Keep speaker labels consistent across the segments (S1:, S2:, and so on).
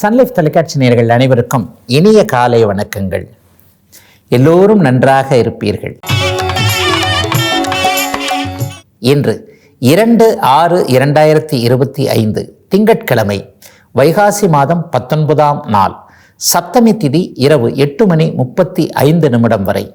S1: Sun Life தொலைக்காட்சி நேர்கள் அனைவருக்கும் இனிய காலை வணக்கங்கள். எல்லோரும் நன்றாக இருப்பீர்கள். இன்று இரண்டு ஆறு இரண்டாயிரத்தி இருபத்தி ஐந்து திங்கட்கிழமை வைகாசி மாதம் பத்தொன்பதாம் நாள் சப்தமி திதி இரவு எட்டு மணி முப்பத்தி ஐந்து நிமிடம் வரை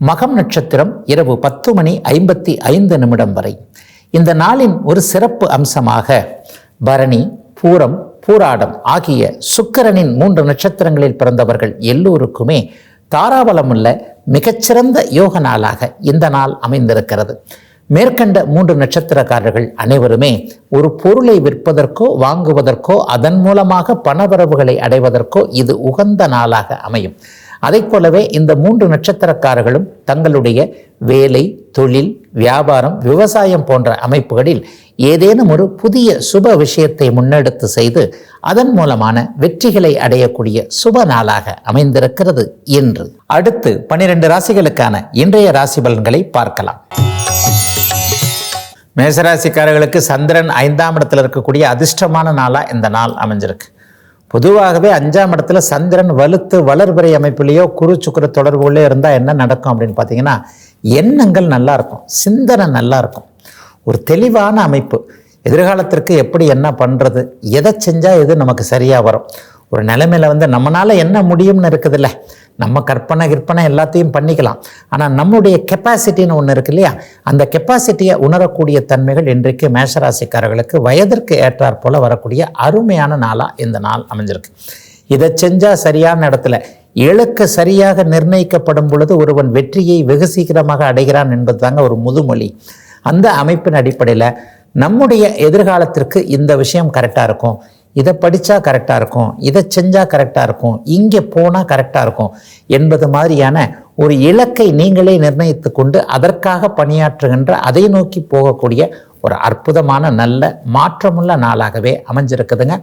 S1: மகம் நட்சத்திரம் இரவு பத்து மணி ஐம்பத்தி ஐந்து நிமிடம் வரை. இந்த நாளின் ஒரு சிறப்பு அம்சமாக பரணி பூரம் பூராடம் ஆகிய சுக்கரனின் மூன்று நட்சத்திரங்களில் பிறந்தவர்கள் எல்லோருக்குமே தாராபலமுள்ள மிகச்சிறந்த யோக நாளாக இந்த நாள் அமைந்திருக்கிறது. மேற்கண்ட மூன்று நட்சத்திரக்காரர்கள் அனைவருமே ஒரு பொருளை விற்பதற்கோ வாங்குவதற்கோ அதன் மூலமாக பணவரவுகளை அடைவதற்கோ இது உகந்த நாளாக அமையும். அதை போலவே இந்த மூன்று நட்சத்திரக்காரர்களும் தங்களுடைய வேலை தொழில் வியாபாரம் விவசாயம் போன்ற அமைப்புகளில் ஏதேனும் ஒரு புதிய சுப விஷயத்தை முன்னெடுத்து செய்து அதன் மூலமான வெற்றிகளை அடையக்கூடிய சுப நாளாக அமைந்திருக்கிறது இன்று அடுத்து பனிரெண்டு ராசிகளுக்கான இன்றைய ராசி பலன்களை பார்க்கலாம். மேசராசிக்காரர்களுக்கு சந்திரன் ஐந்தாம் இடத்துல இருக்கக்கூடிய அதிர்ஷ்டமான நாளாக இந்த நாள் அமைஞ்சிருக்கு. பொதுவாகவே அஞ்சாம் இடத்துல சந்திரன் வலுத்து வளர்பிறை அமைப்பிலேயோ குரு சுக்கர தொடர்புள்ளே இருந்தால் என்ன நடக்கும் அப்படின்னு பார்த்தீங்கன்னா எண்ணங்கள் நல்லா இருக்கும் சிந்தனை நல்லா இருக்கும். ஒரு தெளிவான அமைப்பு. எதிர்காலத்திற்கு எப்படி என்ன பண்ணுறது எதை செஞ்சால் எது நமக்கு சரியாக வரும்? ஒரு நிலைமையில் வந்து நம்மளால் என்ன முடியும்னு இருக்குதுல்ல நம்ம கற்பனை கிற்பனை எல்லாத்தையும் பண்ணிக்கலாம். ஆனால் நம்முடைய கெப்பாசிட்டின்னு ஒன்று இருக்கு இல்லையா? அந்த கெப்பாசிட்டியை உணரக்கூடிய தன்மைகள் இன்றைக்கு மேஷராசிக்காரர்களுக்கு வயதிற்கு ஏற்றாற் போல வரக்கூடிய அருமையான நாளாக இந்த நாள் அமைஞ்சிருக்கு. இதை செஞ்சால் சரியான இடத்துல. இலக்கு சரியாக நிர்ணயிக்கப்படும் பொழுது ஒருவன் வெற்றியை வெகு சீக்கிரமாக அடைகிறான் என்பது தாங்க ஒரு முதுமொழி. அந்த அமைப்பின் அடிப்படையில் நம்முடைய எதிர்காலத்திற்கு இந்த விஷயம் கரெக்டாக இருக்கும். இதை படித்தா கரெக்டாக இருக்கும் இதை செஞ்சால் கரெக்டாக இருக்கும் இங்கே போனால் கரெக்டாக இருக்கும் என்பது மாதிரியான ஒரு இலக்கை நீங்களே நிர்ணயித்து கொண்டு அதற்காக பணியாற்றுகின்ற அதை நோக்கி போகக்கூடிய ஒரு அற்புதமான நல்ல மாற்றமுள்ள நாளாகவே அமைஞ்சிருக்குதுங்க.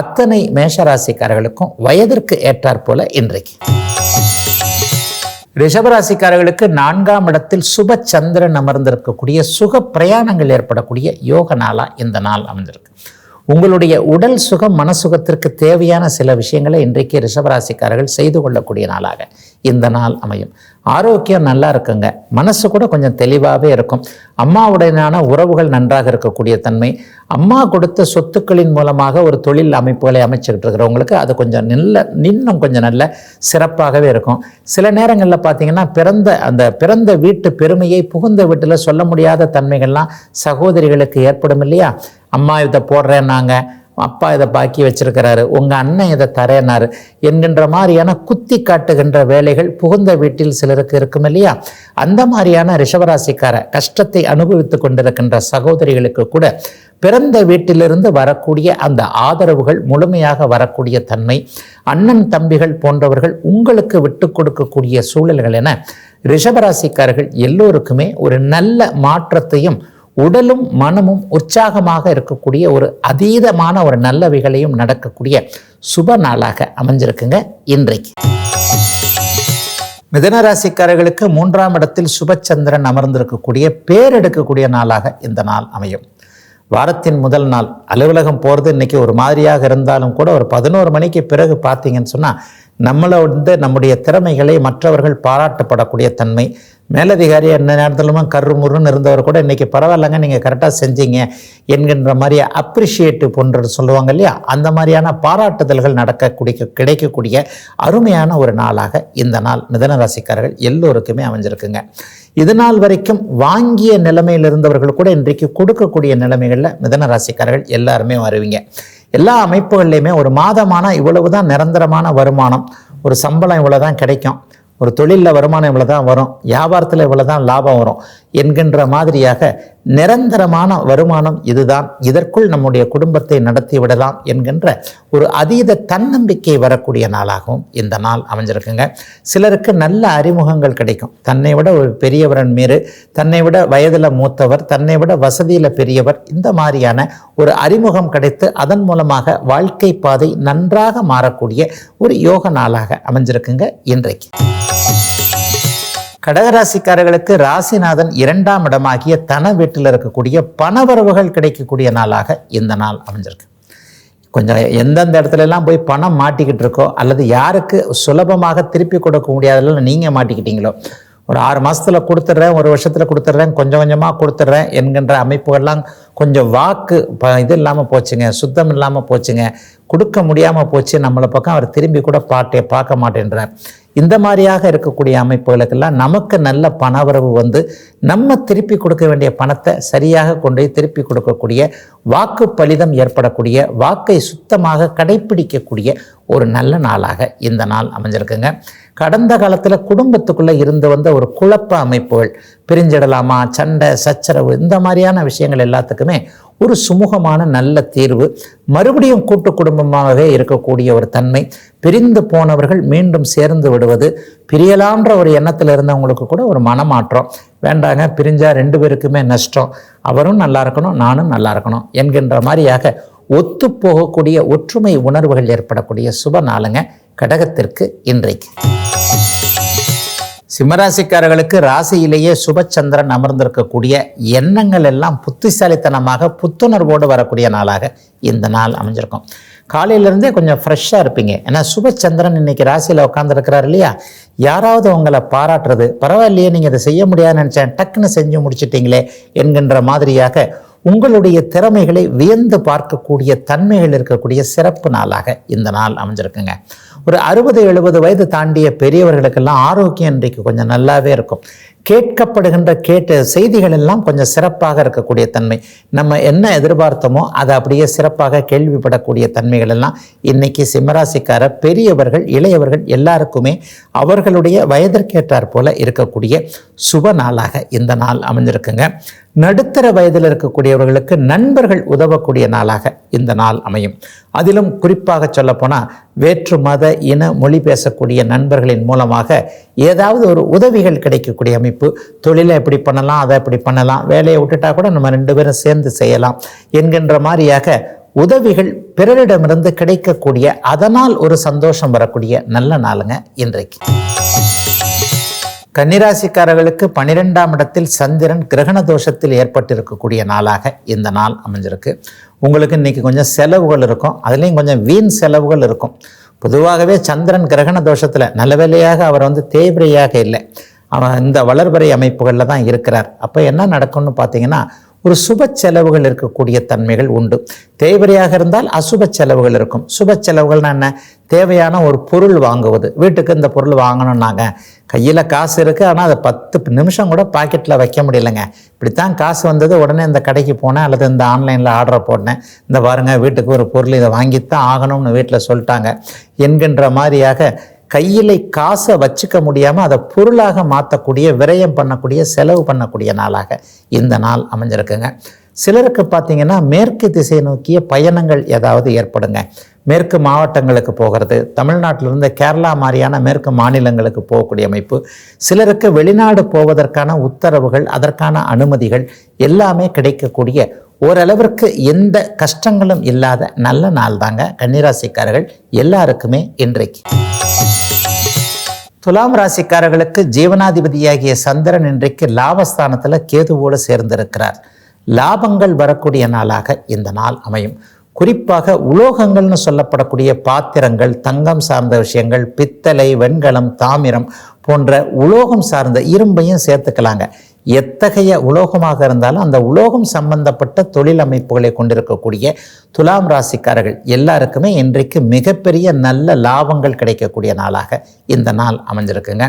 S1: அத்தனை மேஷராசிக்காரர்களுக்கும் வயதிற்கு ஏற்றாற் போல இன்றைக்கு. ரிஷபராசிக்காரர்களுக்கு நான்காம் இடத்தில் சுப சந்திரன் அமர்ந்திருக்கக்கூடிய சுக பிரயாணங்கள் ஏற்படக்கூடிய யோக நாளா இந்த நாள் அமைஞ்சிருக்கு. உங்களுடைய உடல் சுகம் மனசுகத்திற்கு தேவையான சில விஷயங்களை இன்றைக்கு ரிஷபராசிக்காரர்கள் செய்து கொள்ளக்கூடிய நாளாக இந்த நாள் அமையும். ஆரோக்கியம் நல்லா இருக்குங்க. மனசு கூட கொஞ்சம் தெளிவாகவே இருக்கும். அம்மாவுடனான உறவுகள் நன்றாக இருக்கக்கூடிய தன்மை. அம்மா கொடுத்த சொத்துக்களின் மூலமாக ஒரு தொழில் அமைப்புகளை அமைச்சுக்கிட்டு இருக்கிறவங்களுக்கு அது கொஞ்சம் நல்ல இன்னும் கொஞ்சம் நல்ல சிறப்பாகவே இருக்கும். சில நேரங்களில் பார்த்தீங்கன்னா பிறந்த அந்த பிறந்த வீட்டு பெருமையை புகுந்த வீட்டில் சொல்ல முடியாத தன்மைகள்லாம் சகோதரிகளுக்கு ஏற்படும் இல்லையா? அம்மா இதை போடுறேன்னாங்க. அப்பா இதை பாக்கி வச்சிருக்கிறாரு. உங்கள் அண்ணன் இதை தரேனாரு என்கின்ற மாதிரியான குத்தி காட்டுகின்ற வேலைகள் புகுந்த வீட்டில் சிலருக்கு இருக்கும் இல்லையா? அந்த மாதிரியான ரிஷவராசிக்கார கஷ்டத்தை அனுபவித்து கொண்டிருக்கின்ற சகோதரிகளுக்கு கூட பிறந்த வீட்டிலிருந்து வரக்கூடிய அந்த ஆதரவுகள் முழுமையாக வரக்கூடிய தன்மை அண்ணன் தம்பிகள் போன்றவர்கள் உங்களுக்கு விட்டு கொடுக்கக்கூடிய சூழல்கள் என ரிஷபராசிக்காரர்கள் எல்லோருக்குமே ஒரு நல்ல மாற்றத்தையும் உடலும் மனமும் உற்சாகமாக இருக்கக்கூடிய ஒரு அதீதமான ஒரு நல்லவைகளையும் நடக்கக்கூடிய சுப நாளாக அமைஞ்சிருக்குங்க இன்றைக்கு. மிதனராசிக்காரர்களுக்கு மூன்றாம் இடத்தில் சுபச்சந்திரன் அமர்ந்திருக்கக்கூடிய பேரெடுக்கக்கூடிய நாளாக இந்த நாள் அமையும். வாரத்தின் முதல் நாள் அலுவலகம் போகிறது இன்றைக்கி ஒரு மாதிரியாக இருந்தாலும் கூட ஒரு பதினோரு மணிக்கு பிறகு பார்த்தீங்கன்னு சொன்னால் நம்மளை வந்து நம்முடைய திறமைகளை மற்றவர்கள் பாராட்டப்படக்கூடிய தன்மை மேலதிகாரி என்ன நேரத்திலுமே கரு முருன்னு இருந்தவர் கூட இன்றைக்கி பரவாயில்லைங்க நீங்கள் கரெக்டாக செஞ்சீங்க என்கின்ற மாதிரி அப்ரிஷியேட்டிவ் போன்றது சொல்லுவாங்க இல்லையா? அந்த மாதிரியான பாராட்டுதல்கள் நடக்கக்கூடிய கிடைக்கக்கூடிய அருமையான ஒரு நாளாக இந்த நாள். மிதன ராசிக்காரர்கள் எல்லோருக்குமே அமைஞ்சிருக்குங்க. இது நாள் வரைக்கும் வாங்கிய நிலைமையில் இருந்தவர்கள் கூட இன்றைக்கு கொடுக்கக்கூடிய நிலைமைகளில் மிதன ராசிக்காரர்கள் எல்லாருமே வருவீங்க. எல்லா அமைப்புகள்லையுமே ஒரு மாதமான இவ்வளவு தான் நிரந்தரமான வருமானம் ஒரு சம்பளம் இவ்வளோ தான் கிடைக்கும். ஒரு தொழிலில் வருமானம் இவ்வளோ தான் வரும். வியாபாரத்தில் இவ்வளோ தான் லாபம் வரும். என்கின்ற மாதிரியாக நிரந்தரமான வருமானம் இதுதான். இதற்குள் நம்முடைய குடும்பத்தை நடத்தி விடலாம் என்கின்ற ஒரு அதீத தன்னம்பிக்கை வரக்கூடிய நாளாகவும் இந்த நாள் அமைஞ்சிருக்குங்க. சிலருக்கு நல்ல அறிமுகங்கள் கிடைக்கும். தன்னை விட ஒரு பெரியவரன் மீறு தன்னை விட வயதில் மூத்தவர் தன்னை விட வசதியில் பெரியவர் இந்த மாதிரியான ஒரு அறிமுகம் கிடைத்து அதன் மூலமாக வாழ்க்கை பாதை நன்றாக மாறக்கூடிய ஒரு யோக நாளாக அமைஞ்சிருக்குங்க இன்றைக்கு. கடகராசிக்காரர்களுக்கு ராசிநாதன் இரண்டாம் இடமாகிய தன வீட்டில் இருக்கக்கூடிய பணவரவுகள் கிடைக்கக்கூடிய நாளாக இந்த நாள் அமைஞ்சிருக்கு. கொஞ்சம் எந்தெந்த இடத்துலலாம் போய் பணம் மாட்டிக்கிட்டு இருக்கோ அல்லது யாருக்கு சுலபமாக திருப்பி கொடுக்க முடியாதல நீங்கள் மாட்டிக்கிட்டீங்களோ ஒரு ஆறு மாதத்தில் கொடுத்துட்றேன் ஒரு வருஷத்தில் கொடுத்துட்றேன் கொஞ்சம் கொஞ்சமாக கொடுத்துட்றேன் என்கின்ற அமைப்புகள்லாம் கொஞ்சம் வாக்கு ப இது இல்லாமல் போச்சுங்க சுத்தம் இல்லாமல் போச்சுங்க. கொடுக்க முடியாமல் போச்சு நம்மளை பக்கம் அவர் திரும்பி கூட பாட்டே பார்க்க மாட்டேன்றார். இந்த மாதிரியாக இருக்கக்கூடிய அமைப்புகளுக்கெல்லாம் நமக்கு நல்ல பணவரவு வந்து நம்ம திருப்பி கொடுக்க வேண்டிய பணத்தை சரியாக கொண்டு போய் திருப்பி கொடுக்கக்கூடிய வாக்கு பலிதம் ஏற்படக்கூடிய வாக்கை சுத்தமாக கடைப்பிடிக்கக்கூடிய ஒரு நல்ல நாளாக இந்த நாள் அமைஞ்சிருக்குங்க. கடந்த காலத்தில் குடும்பத்துக்குள்ளே இருந்து வந்த ஒரு குழப்ப அமைப்புகள் பிரிஞ்சிடலாமா சண்டை சச்சரவு இந்த மாதிரியான விஷயங்கள் எல்லாத்துக்குமே ஒரு சுமூகமான நல்ல தீர்வு. மறுபடியும் கூட்டு குடும்பமாகவே இருக்கக்கூடிய ஒரு தன்மை. பிரிந்து போனவர்கள் மீண்டும் சேர்ந்து விடுவது பிரியலான்ற ஒரு எண்ணத்தில் இருந்தவங்களுக்கு கூட ஒரு மனமாற்றம். வேண்டாங்க பிரிஞ்சா ரெண்டு பேருக்குமே நஷ்டம். அவரும் நல்லா இருக்கணும் நானும் நல்லா இருக்கணும் என்கின்ற மாதிரியாக ஒத்து போகக்கூடிய ஒற்றுமை உணர்வுகள் ஏற்படக்கூடிய சுப நாளுங்க கடகத்திற்கு இன்றைக்கு. சிம்மராசிக்காரர்களுக்கு ராசியிலேயே சுபச்சந்திரன் அமர்ந்திருக்கக்கூடிய எண்ணங்கள் எல்லாம் புத்திசாலித்தனமாக புத்துணர்வோடு வரக்கூடிய நாளாக இந்த நாள் அமைஞ்சிருக்கும். காலையிலேருந்தே கொஞ்சம் ஃப்ரெஷ்ஷாக இருப்பீங்க. ஏன்னா சுபச்சந்திரன் இன்னைக்கு ராசியில் உட்காந்துருக்கிறார் இல்லையா? யாராவது உங்களை பாராட்டுறது பரவாயில்லையே நீங்கள் இதை செய்ய முடியாதுன்னு நினச்சேன் டக்குன்னு செஞ்சு முடிச்சிட்டிங்களே என்கின்ற மாதிரியாக உங்களுடைய திறமைகளை வியந்து பார்க்கக்கூடிய தன்மைகள் இருக்கக்கூடிய சிறப்பு நாளாக இந்த நாள் அமைஞ்சிருக்குங்க. ஒரு அறுபது எழுபது வயது தாண்டிய பெரியவர்களுக்கெல்லாம் ஆரோக்கியம் இன்றைக்கு கொஞ்சம் நல்லாவே இருக்கும். கேட்கப்படுகின்ற கேட்ட செய்திகள் எல்லாம் கொஞ்சம் சிறப்பாக இருக்கக்கூடிய தன்மை. நம்ம என்ன எதிர்பார்த்தோமோ அதை அப்படியே சிறப்பாக கேள்விப்படக்கூடிய தன்மைகள் எல்லாம் இன்னைக்கு சிம்மராசிக்கார பெரியவர்கள் இளையவர்கள் எல்லாருக்குமே அவர்களுடைய வயதிற்கேற்றாற் போல இருக்கக்கூடிய சுப நாளாக இந்த நாள் அமைஞ்சிருக்குங்க. நடுத்தர வயதில் இருக்கக்கூடியவர்களுக்கு நண்பர்கள் உதவக்கூடிய நாளாக இந்த நாள் அமையும். அதிலும் குறிப்பாக சொல்லப்போனால் வேற்று மத இன மொழி பேசக்கூடிய நண்பர்களின் மூலமாக ஏதாவது ஒரு உதவிகள் கிடைக்கக்கூடிய அமைப்பு. தொழிலை எப்படி பண்ணலாம் அதை எப்படி பண்ணலாம் வேலையை விட்டுட்டா கூட நம்ம ரெண்டு பேரும் சேர்ந்து செய்யலாம் என்கின்ற மாதிரியாக உதவிகள் பிறரிடமிருந்து கிடைக்கக்கூடிய அதனால் ஒரு சந்தோஷம் வரக்கூடிய நல்ல நாளுங்க இன்றைக்கு. கன்னிராசிக்காரர்களுக்கு பன்னிரெண்டாம் இடத்தில் சந்திரன் கிரகண தோஷத்தில் ஏற்பட்டிருக்கக்கூடிய நாளாக இந்த நாள் அமைஞ்சிருக்கு. உங்களுக்கு இன்னைக்கு கொஞ்சம் செலவுகள் இருக்கும். அதுலேயும் கொஞ்சம் வீண் செலவுகள் இருக்கும். பொதுவாகவே சந்திரன் கிரகண தோஷத்தில் நல்ல வேலையாக அவர் வந்து தேய்பிரையாக இல்லை. அவன் இந்த வளர்பறை அமைப்புகளில் தான் இருக்கிறார். அப்போ என்ன நடக்கும்னு பார்த்தீங்கன்னா ஒரு சுப செலவுகள் இருக்கக்கூடிய தன்மைகள் உண்டு. தேவையாக இருந்தால் அசுப செலவுகள் இருக்கும். சுப செலவுகள்னா என்ன? தேவையான ஒரு பொருள் வாங்குவது. வீட்டுக்கு இந்த பொருள் வாங்கணும்னாங்க. கையில் காசு இருக்குது ஆனால் அதை பத்து நிமிஷம் கூட பாக்கெட்டில் வைக்க முடியலைங்க. இப்படித்தான் காசு வந்தது உடனே இந்த கடைக்கு போனேன் அல்லது இந்த ஆன்லைனில் ஆர்டர் போட்டேன். இந்த பாருங்கள் வீட்டுக்கு ஒரு பொருள் இதை வாங்கித்தான் ஆகணும்னு வீட்டில் சொல்லிட்டாங்க. என்கின்ற மாதிரியாக கையில் காசை வச்சுக்க முடியாமல் அதை பொருளாக மாற்றக்கூடிய விரயம் பண்ணக்கூடிய செலவு பண்ணக்கூடிய நாளாக இந்த நாள் அமைஞ்சிருக்குங்க. சிலருக்கு பார்த்தீங்கன்னா மேற்கு திசை நோக்கிய பயணங்கள் ஏதாவது ஏற்படுங்க. மேற்கு மாவட்டங்களுக்கு போகிறது தமிழ்நாட்டிலிருந்து கேரளா மாதிரியான மேற்கு மாநிலங்களுக்கு போகக்கூடிய அமைப்பு சிலருக்கு வெளிநாடு போவதற்கான உத்தரவுகள் அதற்கான அனுமதிகள் எல்லாமே கிடைக்கக்கூடிய ஓரளவிற்கு எந்த கஷ்டங்களும் இல்லாத நல்ல நாள் தாங்க கன்னிராசிக்காரர்கள் எல்லாருக்குமே இன்றைக்கு. துலாம் ராசிக்காரர்களுக்கு ஜீவனாதிபதியாகிய சந்திரன் இன்றைக்கு லாபஸ்தானத்தில் கேதுவோடு சேர்ந்திருக்கிறார். லாபங்கள் வரக்கூடிய நாளாக இந்த நாள் அமையும். குறிப்பாக உலோகங்கள்னு சொல்லப்படக்கூடிய பாத்திரங்கள் தங்கம் சார்ந்த விஷயங்கள் பித்தளை வெண்கலம் தாமிரம் போன்ற உலோகம் சார்ந்த இரும்பையும் சேர்த்துக்கலாங்க. எத்தகைய உலோகமாக இருந்தாலும் அந்த உலோகம் சம்பந்தப்பட்ட தொழில் அமைப்புகளை கொண்டிருக்கக்கூடிய துலாம் ராசிக்காரர்கள் எல்லாருக்குமே இன்றைக்கு மிகப்பெரிய நல்ல லாபங்கள் கிடைக்கக்கூடிய நாளாக இந்த நாள் அமைஞ்சிருக்குங்க.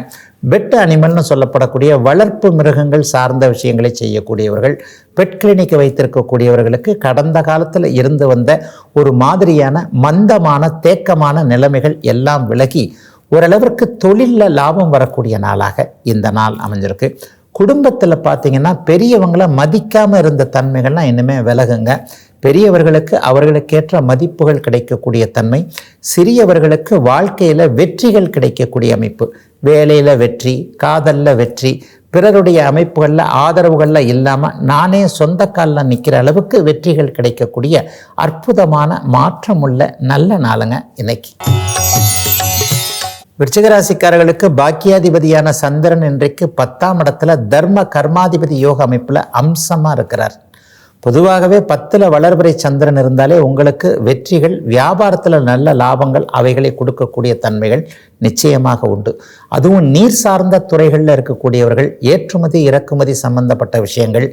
S1: பெட் அனிமல்னு சொல்லப்படக்கூடிய வளர்ப்பு மிருகங்கள் சார்ந்த விஷயங்களை செய்யக்கூடியவர்கள் பெட் கிளினிக் வைத்திருக்கக்கூடியவர்களுக்கு கடந்த காலத்தில் இருந்து வந்த ஒரு மாதிரியான மந்தமான தேக்கமான நிலைமைகள் எல்லாம் விலகி ஓரளவிற்கு தொழிலில் லாபம் வரக்கூடிய நாளாக இந்த நாள் அமைஞ்சிருக்கு. குடும்பத்தில் பார்த்தீங்கன்னா பெரியவங்களை மதிக்காமல் இருந்த தன்மைகள்லாம் இனிமே விலகுங்க. பெரியவர்களுக்கு அவர்களுக்கேற்ற மதிப்புகள் கிடைக்கக்கூடிய தன்மை சிறியவர்களுக்கு வாழ்க்கையில் வெற்றிகள் கிடைக்கக்கூடிய அமைப்பு. வேலையில் வெற்றி காதலில் வெற்றி பிறருடைய அமைப்புகளில் ஆதரவுகளில் இல்லாமல் நானே சொந்த காலில் நிற்கிற அளவுக்கு வெற்றிகள் கிடைக்கக்கூடிய அற்புதமான மாற்றமுள்ள நல்ல நாளுங்க இன்னைக்கு. விருச்சிகராசிக்காரர்களுக்கு பாக்கியாதிபதியான சந்திரன் இன்றைக்கு பத்தாம் இடத்துல தர்ம கர்மாதிபதி யோக அமைப்பில் அம்சமாக இருக்கிறார். பொதுவாகவே பத்தில் வளர்பிறை சந்திரன் இருந்தாலே உங்களுக்கு வெற்றிகள் வியாபாரத்தில் நல்ல லாபங்கள் அவைகளை கொடுக்கக்கூடிய தன்மைகள் நிச்சயமாக உண்டு. அதுவும் நீர் சார்ந்த துறைகளில் இருக்கக்கூடியவர்கள் ஏற்றுமதி இறக்குமதி சம்பந்தப்பட்ட விஷயங்கள்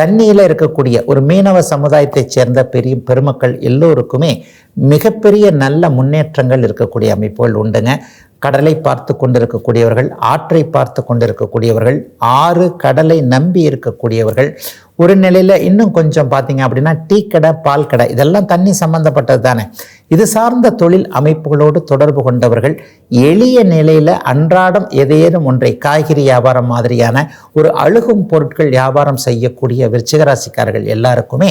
S1: தண்ணியில் இருக்கக்கூடிய ஒரு மீனவ சமுதாயத்தைச் சேர்ந்த பெரிய பெருமக்கள் எல்லோருக்குமே மிகப்பெரிய நல்ல முன்னேற்றங்கள் இருக்கக்கூடிய அமைப்புகள் உண்டுங்க. கடலை பார்த்து கொண்டிருக்கக்கூடியவர்கள் ஆற்றை பார்த்து கொண்டிருக்கக்கூடியவர்கள் ஆறு கடலை நம்பி இருக்கக்கூடியவர்கள். ஒரு நிலையில் இன்னும் கொஞ்சம் பார்த்தீங்க அப்படின்னா டீ கடை பால் கடை இதெல்லாம் தண்ணி சம்பந்தப்பட்டது தானே. இது சார்ந்த தொழில் அமைப்புகளோடு தொடர்பு கொண்டவர்கள் எளிய நிலையில் அன்றாடம் எதேனும் ஒன்றை காய்கறி வியாபாரம் மாதிரியான ஒரு அழுகும் பொருட்கள் வியாபாரம் செய்யக்கூடிய விருச்சிகராசிக்காரர்கள் எல்லாருக்குமே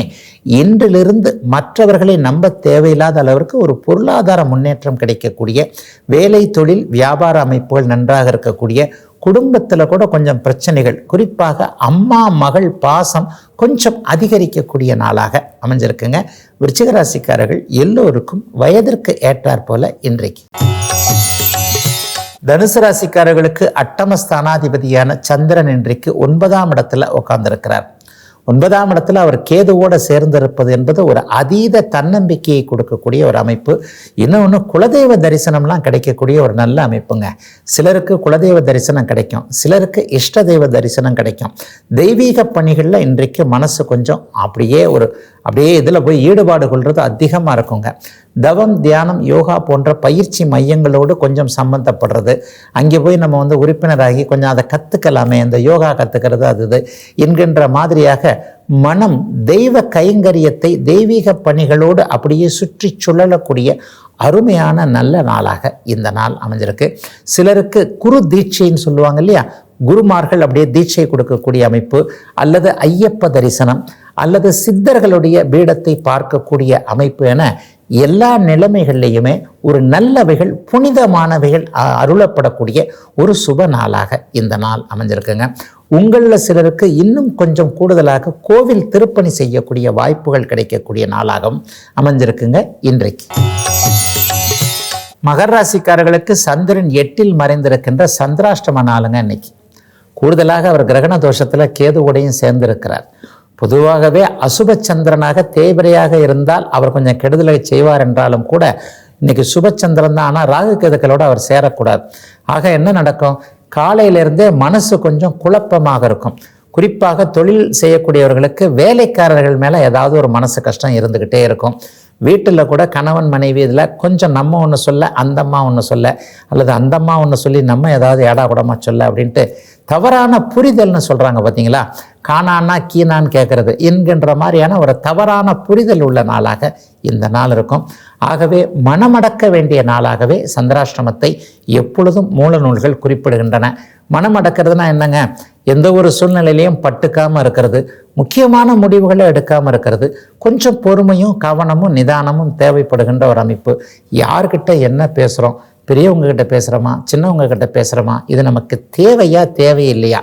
S1: இன்றிலிருந்து மற்றவர்களை நம்ப தேவையில்லாத அளவிற்கு ஒரு பொருளாதார முன்னேற்றம் கிடைக்கக்கூடிய வேலை தொழில் வியாபார அமைப்புகள் நன்றாக இருக்கக்கூடிய குடும்பத்தில் கூட கொஞ்சம் பிரச்சனைகள் குறிப்பாக அம்மா மகள் பாசம் கொஞ்சம் அதிகரிக்கக்கூடிய நாளாக அமைஞ்சிருக்குங்க. விருச்சிகராசிக்காரர்கள் எல்லோருக்கும் வயதிற்கு ஏற்றாற் போல இன்றைக்கு. தனுசு ராசிக்காரர்களுக்கு அட்டமஸ்தானாதிபதியான சந்திரன் இன்றைக்கு ஒன்பதாம் இடத்துல உட்கார்ந்திருக்கிறார். ஒன்பதாம் இடத்துல அவர் கேதுவோடு சேர்ந்திருப்பது என்பது ஒரு அதீத தன்னம்பிக்கையை கொடுக்கக்கூடிய ஒரு அமைப்பு. இன்னொன்று குலதெய்வ தரிசனம்லாம் கிடைக்கக்கூடிய ஒரு நல்ல அமைப்புங்க. சிலருக்கு குலதெய்வ தரிசனம் கிடைக்கும். சிலருக்கு இஷ்ட தெய்வ தரிசனம் கிடைக்கும். தெய்வீக பணிகளில் இன்றைக்கு மனசு கொஞ்சம் அப்படியே ஒரு அப்படியே இதில் போய் ஈடுபாடு கொள்வது அதிகமாக இருக்குங்க. தவம் தியானம் யோகா போன்ற பயிற்சி மையங்களோடு கொஞ்சம் சம்மந்தப்படுறது அங்கே போய் நம்ம வந்து உறுப்பினராகி கொஞ்சம் அதை கற்றுக்கலாமே அந்த யோகா கற்றுக்கிறது அது இது என்கின்ற மாதிரியாக மனம் தெய்வ கைங்கரியத்தை தெய்வீக பணிகளோடு அப்படியே சுற்றி சுழலக்கூடிய அருமையான நல்ல நாளாக இந்த நாள் அமைஞ்சிருக்கு. சிலருக்கு குரு தீட்சைன்னு சொல்லுவாங்க இல்லையா? குருமார்கள் அப்படியே தீட்சை கொடுக்கக்கூடிய அமைப்பு அல்லது ஐயப்ப தரிசனம் அல்லது சித்தர்களுடைய பீடத்தை பார்க்கக்கூடிய அமைப்பு என எல்லா நிலைமைகள்லையுமே ஒரு நல்லவைகள் புனிதமானவைகள் அருளப்படக்கூடிய ஒரு சுப நாளாக இந்த நாள் அமைஞ்சிருக்குங்க. உங்களில் சிலருக்கு இன்னும் கொஞ்சம் கூடுதலாக கோவில் திருப்பணி செய்யக்கூடிய வாய்ப்புகள் கிடைக்கக்கூடிய நாளாகவும் அமைஞ்சிருக்குங்க இன்றைக்கு. மகர ராசிக்காரர்களுக்கு சந்திரன் எட்டில் மறைந்திருக்கின்ற சந்திராஷ்டம நாளுங்க இன்னைக்கு. கூடுதலாக அவர் கிரகண தோஷத்தில் கேதுவோடையும் சேர்ந்திருக்கிறார். பொதுவாகவே அசுப சந்திரனாக தேய்பிரையாக இருந்தால் அவர் கொஞ்சம் கெடுதலை செய்வார் என்றாலும் கூட இன்னைக்கு சுபச்சந்திரன் தான். ஆனால் ராகு கேதுக்களோடு அவர் சேரக்கூடாது. ஆக என்ன நடக்கும்? காலையிலிருந்தே மனசு கொஞ்சம் குழப்பமாக இருக்கும். குறிப்பாக தொழில் செய்யக்கூடியவர்களுக்கு வேலைக்காரர்கள் மேலே ஏதாவது ஒரு மனசு கஷ்டம் இருந்துக்கிட்டே இருக்கும். வீட்டில் கூட கணவன் மனைவி இதில் கொஞ்சம் நம்ம ஒன்று சொல்ல அந்தம்மா ஒன்று சொல்ல அல்லது அந்தம்மா ஒன்று சொல்லி நம்ம ஏதாவது ஏடா கூடமா சொல்ல அப்படின்ட்டு தவறான புரிதல்னு சொல்கிறாங்க பார்த்தீங்களா காணான்னா கீனான்னு கேட்குறது என்கின்ற மாதிரியான ஒரு தவறான புரிதல் உள்ள நாளாக இந்த நாள் இருக்கும். ஆகவே மனமடக்க வேண்டிய நாளாகவே சந்திராஷ்டமத்தை எப்பொழுதும் மூல நூல்கள் குறிப்பிடுகின்றன. மனமடக்கிறதுனா என்னங்க? எந்த ஒரு சூழ்நிலையிலையும் பட்டுக்காமல் இருக்கிறது. முக்கியமான முடிவுகளை எடுக்காமல் இருக்கிறது. கொஞ்சம் பொறுமையும் கவனமும் நிதானமும் தேவைப்படுகின்ற ஒரு அமைப்பு. யார்கிட்ட என்ன பேசுகிறோம் பெரியவங்க கிட்ட பேசுகிறோமா சின்னவங்க கிட்ட பேசுகிறோமா இது நமக்கு தேவையா தேவையில்லையா?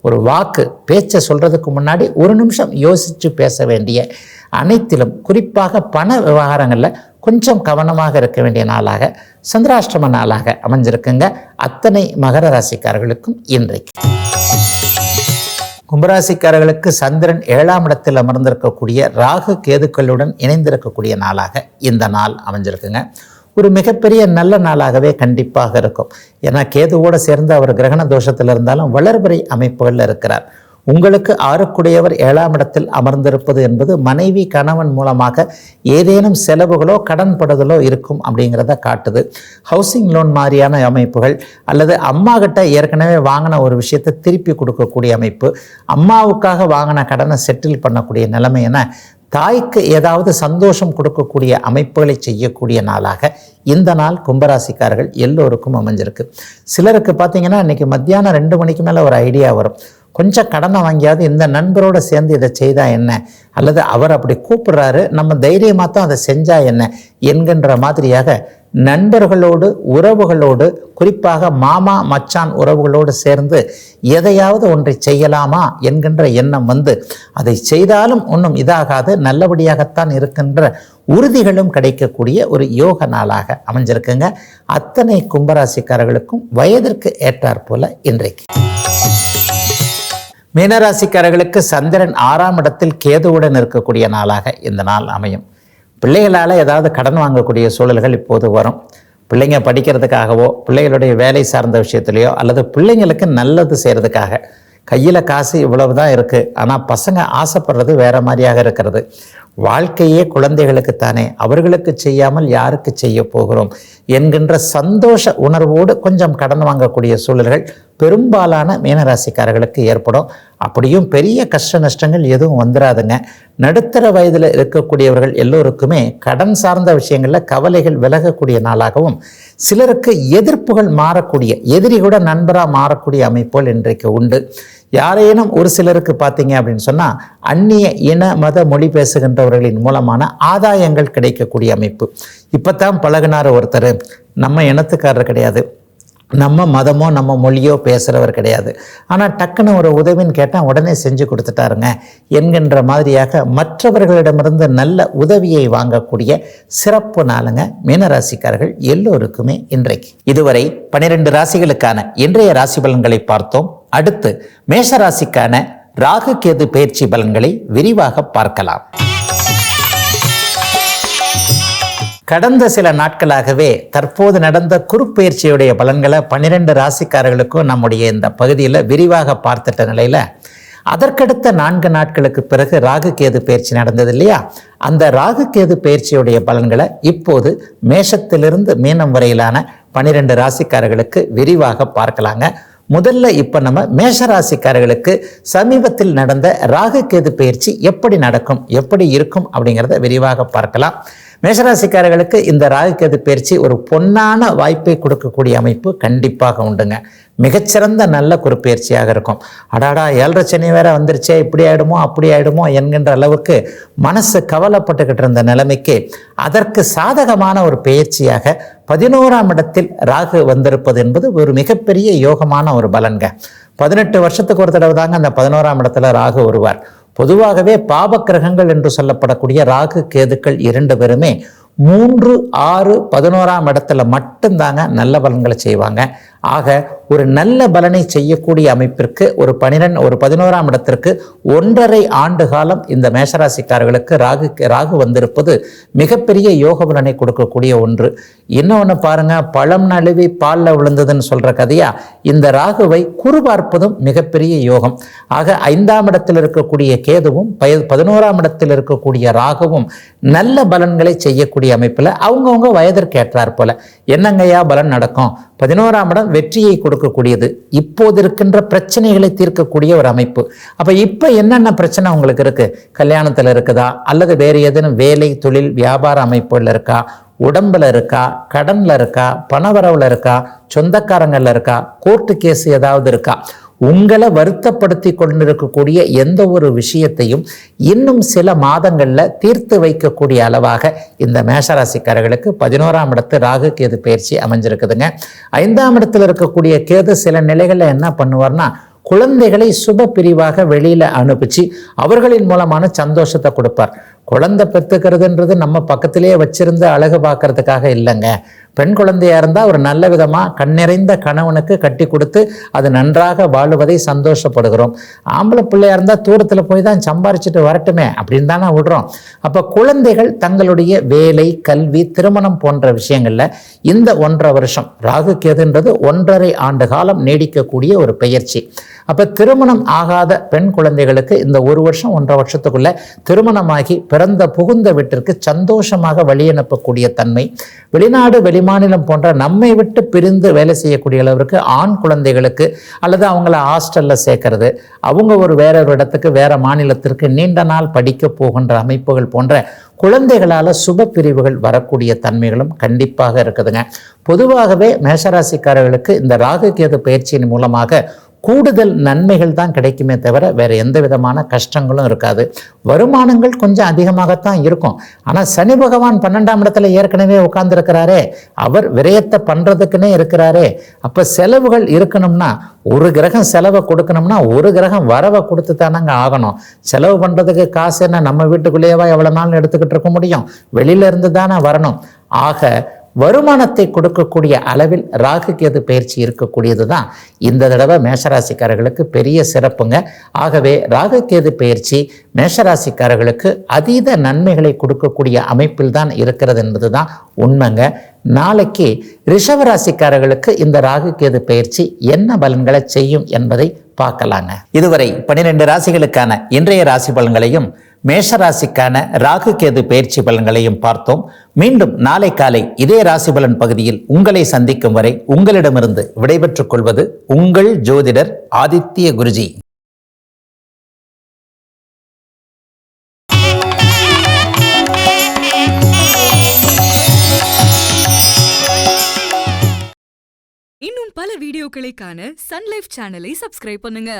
S1: ஒரு வாக்கு பேச்சை சொல்கிறதுக்கு முன்னாடி ஒரு நிமிஷம் யோசித்து பேச வேண்டிய அனைத்திலும் குறிப்பாக பண விவகாரங்களில் கொஞ்சம் கவனமாக இருக்க வேண்டிய நாளாக சந்திராஷ்டம நாளாக அமைஞ்சிருக்குங்க. அத்தனை மகர ராசிக்காரர்களுக்கும் இன்றைக்கு. கும்பராசிக்காரர்களுக்கு சந்திரன் ஏழாம் இடத்தில் அமர்ந்திருக்கக்கூடிய ராகு கேதுக்களுடன் இணைந்திருக்கக்கூடிய நாளாக இந்த நாள் அமைஞ்சிருக்குங்க. ஒரு மிகப்பெரிய நல்ல நாளாகவே கண்டிப்பாக இருக்கும். ஏன்னா கேதுவோடு சேர்ந்து அவர் கிரகண தோஷத்தில் இருந்தாலும் வளர்பறை அமைப்புகளில் இருக்கிறார். உங்களுக்கு ஆறுக்குடையவர் ஏழாம் இடத்தில் அமர்ந்திருப்பது என்பது மனைவி கணவன் மூலமாக ஏதேனும் செலவுகளோ கடன்படுதலோ இருக்கும் அப்படிங்கிறத காட்டுது. ஹவுசிங் லோன் மாதிரியான அமைப்புகள் அல்லது அம்மா கிட்ட ஏற்கனவே வாங்கின ஒரு விஷயத்தை திருப்பி கொடுக்கக்கூடிய அமைப்பு அம்மாவுக்காக வாங்கின கடனை செட்டில் பண்ணக்கூடிய நிலைமை என தாய்க்கு ஏதாவது சந்தோஷம் கொடுக்கக்கூடிய அமைப்புகளை செய்யக்கூடிய நாளாக இந்த நாள் கும்பராசிக்காரர்கள் எல்லோருக்கும் அமைஞ்சிருக்கு. சிலருக்கு பார்த்தீங்கன்னா இன்னைக்கு மத்தியானம் ரெண்டு மணிக்கு மேலே ஒரு ஐடியா வரும். கொஞ்சம் கடனை வாங்கியாவது இந்த நண்பரோடு சேர்ந்து இதை செய்தா என்ன? அல்லது அவர் அப்படி கூப்பிடுறாரு நம்ம தைரியமாக தான் அதை செஞ்சா என்ன? என்கின்ற மாதிரியாக நண்பர்களோடு உறவுகளோடு குறிப்பாக மாமா மச்சான் உறவுகளோடு சேர்ந்து எதையாவது ஒன்றை செய்யலாமா என்கின்ற எண்ணம் வந்து அதை செய்தாலும் ஒன்றும் இதாகாது நல்லபடியாகத்தான் இருக்கின்ற உறுதிகளும் கிடைக்கக்கூடிய ஒரு யோக நாளாக அமைஞ்சிருக்குங்க. அத்தனை கும்பராசிக்காரர்களுக்கும் வயதிற்கு ஏற்றாற்போல இன்றைக்கு. மீனராசிக்காரர்களுக்கு சந்திரன் ஆறாம் இடத்தில் கேதுவுடன் இருக்கக்கூடிய நாளாக இந்த நாள் அமையும். பிள்ளைகளால் ஏதாவது கடன் வாங்கக்கூடிய சூழல்கள் இப்போது வரும். பிள்ளைங்க படிக்கிறதுக்காகவோ பிள்ளைகளுடைய வேலை சார்ந்த விஷயத்துலையோ அல்லது பிள்ளைங்களுக்கு நல்லது செய்கிறதுக்காக கையில் காசு இவ்வளவு தான் இருக்குது ஆனால் பசங்க ஆசைப்படுறது வேற மாதிரியாக இருக்கிறது. வாழ்க்கையே குழந்தைகளுக்குத்தானே அவர்களுக்கு செய்யாமல் யாருக்கு செய்ய போகிறோம்? என்கின்ற சந்தோஷ உணர்வோடு கொஞ்சம் கடன் வாங்கக்கூடிய சூழல்கள் பெரும்பாலான மீனராசிக்காரர்களுக்கு ஏற்படும். அப்படியும் பெரிய கஷ்ட நஷ்டங்கள் எதுவும் வந்துடாதுங்க நடுத்தர வயதில் இருக்கக்கூடியவர்கள் எல்லோருக்குமே கடன் சார்ந்த விஷயங்களில் கவலைகள் விலகக்கூடிய நாளாகவும் சிலருக்கு எதிர்ப்புகள் மாறக்கூடிய எதிரி கூட நண்பராக மாறக்கூடிய அமைப்புகள் இன்றைக்கு உண்டு. யாரேனும் ஒரு சிலருக்கு பார்த்தீங்க அப்படின்னு சொன்னால் அந்நிய இன மத மொழி பேசுகின்றவர்களின் மூலமான ஆதாயங்கள் கிடைக்கக்கூடிய அமைப்பு. இப்போ தான் பழகினார் ஒருத்தர். நம்ம இனத்துக்காரர் கிடையாது. நம்ம மதமோ நம்ம மொழியோ பேசுகிறவர் கிடையாது. ஆனால் டக்குன்னு ஒரு உதவின்னு கேட்டால் உடனே செஞ்சு கொடுத்துட்டாருங்க. என்கின்ற மாதிரியாக மற்றவர்களிடமிருந்து நல்ல உதவியை வாங்கக்கூடிய சிறப்பு நாளுங்க மீனராசிக்காரர்கள் எல்லோருக்குமே இன்றைக்கு. இதுவரை பனிரெண்டு ராசிகளுக்கான இன்றைய ராசி பலன்களை பார்த்தோம். அடுத்து மேஷ ராசிக்கான ராகு கேது பயிற்சி பலன்களை விரிவாக பார்க்கலாம். கடந்த சில நாட்களாகவே தற்போது நடந்த குறுப்பெயர்ச்சியுடைய பலன்களை பன்னிரெண்டு ராசிக்காரர்களுக்கும் நம்முடைய இந்த பகுதியில் விரிவாக பார்த்துட்ட நிலையில் அதற்கடுத்த நான்கு நாட்களுக்கு பிறகு ராகு கேது பயிற்சி நடந்தது இல்லையா? அந்த ராகு கேது பயிற்சியுடைய பலன்களை இப்போது மேஷத்திலிருந்து மீனம் வரையிலான பன்னிரெண்டு ராசிக்காரர்களுக்கு விரிவாக பார்க்கலாங்க. முதல்ல இப்போ நம்ம மேஷ ராசிக்காரர்களுக்கு சமீபத்தில் நடந்த ராகு கேது பயிற்சி எப்படி நடக்கும் எப்படி இருக்கும் அப்படிங்கிறத விரிவாக பார்க்கலாம். மேஷராசிக்காரர்களுக்கு இந்த ராகுக்கேது பயிற்சி ஒரு பொன்னான வாய்ப்பை கொடுக்கக்கூடிய அமைப்பு கண்டிப்பாக உண்டுங்க. மிகச்சிறந்த நல்ல குறிப்பெயர்ச்சியாக இருக்கும். அடாடா ஏழரை சனி வேற வந்துருச்சே இப்படி ஆயிடுமோ அப்படி ஆயிடுமோ என்கின்ற அளவுக்கு மனசு கவலைப்பட்டுக்கிட்டு இருந்த நிலைமைக்கு அதற்கு சாதகமான ஒரு பயிற்சியாக பதினோராம் இடத்தில் ராகு வந்திருப்பது என்பது ஒரு மிகப்பெரிய யோகமான ஒரு பலன்க பதினெட்டு வருஷத்துக்கு ஒரு தடவை தாங்க அந்த பதினோராம் இடத்துல ராகு வருவார். பொதுவாகவே பாபக்கிரகங்கள் என்று சொல்லப்படக்கூடிய ராகு கேதுக்கள் இரண்டு பேருமே மூன்று ஆறு பதினோராம் இடத்துல மட்டும்தாங்க நல்ல பலன்களை செய்வாங்க. ஆக ஒரு நல்ல பலனை செய்யக்கூடிய அமைப்பிற்கு ஒரு பனிரெண்டு ஒரு பதினோராம் இடத்திற்கு ஒன்றரை ஆண்டு காலம் இந்த மேஷராசிக்காரர்களுக்கு ராகு ராகு வந்திருப்பது மிகப்பெரிய யோக பலனை கொடுக்கக்கூடிய ஒன்று. இன்னொன்று பாருங்க பழம் நழுவி பாலில் விழுந்ததுன்னு சொல்ற கதையா? இந்த ராகுவை குறுபார்ப்பதும் மிகப்பெரிய யோகம். ஆக ஐந்தாம் இடத்தில் இருக்கக்கூடிய கேதுவும் பய பதினோராம் இடத்தில் இருக்கக்கூடிய ராகுவும் நல்ல பலன்களை செய்யக்கூடிய அமைப்பில் அவங்கவுங்க வயதிற்கு ஏற்றார் போல. என்னங்கய்யா பலன் நடக்கும்? பதினோராம் இடம் வெற்றியை கொடுக்கக்கூடியது. இப்போது இருக்கின்ற பிரச்சனைகளை தீர்க்கக்கூடிய ஒரு அமைப்பு. அப்போ இப்போ என்னென்ன பிரச்சனை உங்களுக்கு இருக்குது கல்யாணத்தில் இருக்குதா? அல்லது வேறு ஏதேனும் வேலை தொழில் வியாபார அமைப்புகள் இருக்கா? உடம்புல இருக்கா? கடனில் இருக்கா? பணவரவில் இருக்கா? சொந்தக்காரங்களில் இருக்கா? கோர்ட்டு கேஸ் ஏதாவது இருக்கா? உங்களை வருத்தப்படுத்தி கொண்டிருக்கக்கூடிய எந்த ஒரு விஷயத்தையும் இன்னும் சில மாதங்களில் தீர்த்து வைக்கக்கூடிய அளவாக இந்த மேஷராசிக்காரர்களுக்கு பதினோராம் இடத்து ராகு கேது பயிற்சி அமைஞ்சிருக்குதுங்க. ஐந்தாம் இடத்துல இருக்கக்கூடிய கேது சில நிலைகளில் என்ன பண்ணுவார்னா குழந்தைகளை சுப பிரிவாக வெளியில் அனுப்பிச்சு அவர்களின் மூலமான சந்தோஷத்தை கொடுப்பார். குழந்தை பெற்றுக்கிறதுன்றது நம்ம பக்கத்திலே வச்சிருந்து அழகு பார்க்கறதுக்காக இல்லைங்க. பெண் குழந்தையா இருந்தால் ஒரு நல்ல விதமாக கண்ணிறைந்த கணவனுக்கு கட்டி கொடுத்து அது நன்றாக வாழுவதை சந்தோஷப்படுகிறோம். ஆம்பளை பிள்ளையா இருந்தால் தூரத்தில் போய் தான் சம்பாரிச்சுட்டு வரட்டுமே அப்படின்னு தானே விடுறோம். அப்போ குழந்தைகள் தங்களுடைய வேலை கல்வி திருமணம் போன்ற விஷயங்களில் இந்த ஒன்றரை வருஷம் ராகு கேதுன்றது ஒன்றரை ஆண்டு காலம் நீடிக்கக்கூடிய ஒரு பெயர்ச்சி. அப்போ திருமணம் ஆகாத பெண் குழந்தைகளுக்கு இந்த ஒரு வருஷம் ஒன்றரை வருஷத்துக்குள்ள திருமணமாகி பிறந்த புகுந்த வீட்டிற்கு சந்தோஷமாக வழி அனுப்பக்கூடிய தன்மை. வெளிநாடு வெளிமாநிலம் போன்ற நம்மை விட்டு பிரிந்து வேலை செய்யக்கூடிய அளவிற்கு ஆண் குழந்தைகளுக்கு அல்லது அவங்கள ஹாஸ்டலில் சேர்க்கறது. அவங்க ஒரு வேற ஒரு இடத்துக்கு வேற மாநிலத்திற்கு நீண்ட நாள் படிக்க போகின்ற அமைப்புகள் போன்ற குழந்தைகளால் சுப பிரிவுகள் வரக்கூடிய தன்மைகளும் கண்டிப்பாக இருக்குதுங்க. பொதுவாகவே மேஷராசிக்காரர்களுக்கு இந்த ராகு கேது பயிற்சியின் மூலமாக கூடுதல் நன்மைகள் தான் கிடைக்குமே தவிர வேறு எந்த விதமான கஷ்டங்களும் இருக்காது. வருமானங்கள் கொஞ்சம் அதிகமாகத்தான் இருக்கும். ஆனால் சனி பகவான் பன்னெண்டாம் இடத்துல ஏற்கனவே உட்கார்ந்துருக்கிறாரே. அவர் விரயத்தை பண்ணுறதுக்குன்னே இருக்கிறாரே. அப்போ செலவுகள் இருக்கணும்னா ஒரு கிரகம் செலவை கொடுக்கணும்னா ஒரு கிரகம் வரவை கொடுத்து தானங்க ஆகணும். செலவு பண்ணுறதுக்கு காசு என்ன நம்ம வீட்டுக்குள்ளேயேவா எவ்வளோ நாள் எடுத்துக்கிட்டு இருக்க முடியும்? வெளியில இருந்து தானே வரணும். ஆக வருமானத்தை கொடுக்கக்கூடிய அளவில் ராகு கேது பயிற்சி இருக்கக்கூடியது தான் இந்த தடவை மேஷராசிக்காரர்களுக்கு பெரிய சிறப்புங்க. ஆகவே ராகு கேது பயிற்சி மேஷராசிக்காரர்களுக்கு அதீத நன்மைகளை கொடுக்கக்கூடிய அமைப்பில் தான் இருக்கிறது என்பது தான் உண்மைங்க. நாளைக்கு ரிஷவராசிக்காரர்களுக்கு இந்த ராகு கேது பயிற்சி என்ன பலன்களை செய்யும் என்பதை பார்க்கலாங்க. இதுவரை பனிரெண்டு ராசிகளுக்கான இன்றைய ராசி பலன்களையும் மேஷ ராசிக்கான ராகு கேது பயிற்சி பலன்களையும் பார்த்தோம். மீண்டும் நாளை காலை இதே ராசி பலன் பகுதியில் உங்களை சந்திக்கும் வரை உங்களிடமிருந்து விடைபெற்றுக் கொள்வது உங்கள் ஜோதிடர் ஆதித்ய குருஜி.
S2: இன்னும் பல வீடியோக்களை காண சன்லைஃப் சேனலை சப்ஸ்கிரைப் பண்ணுங்க.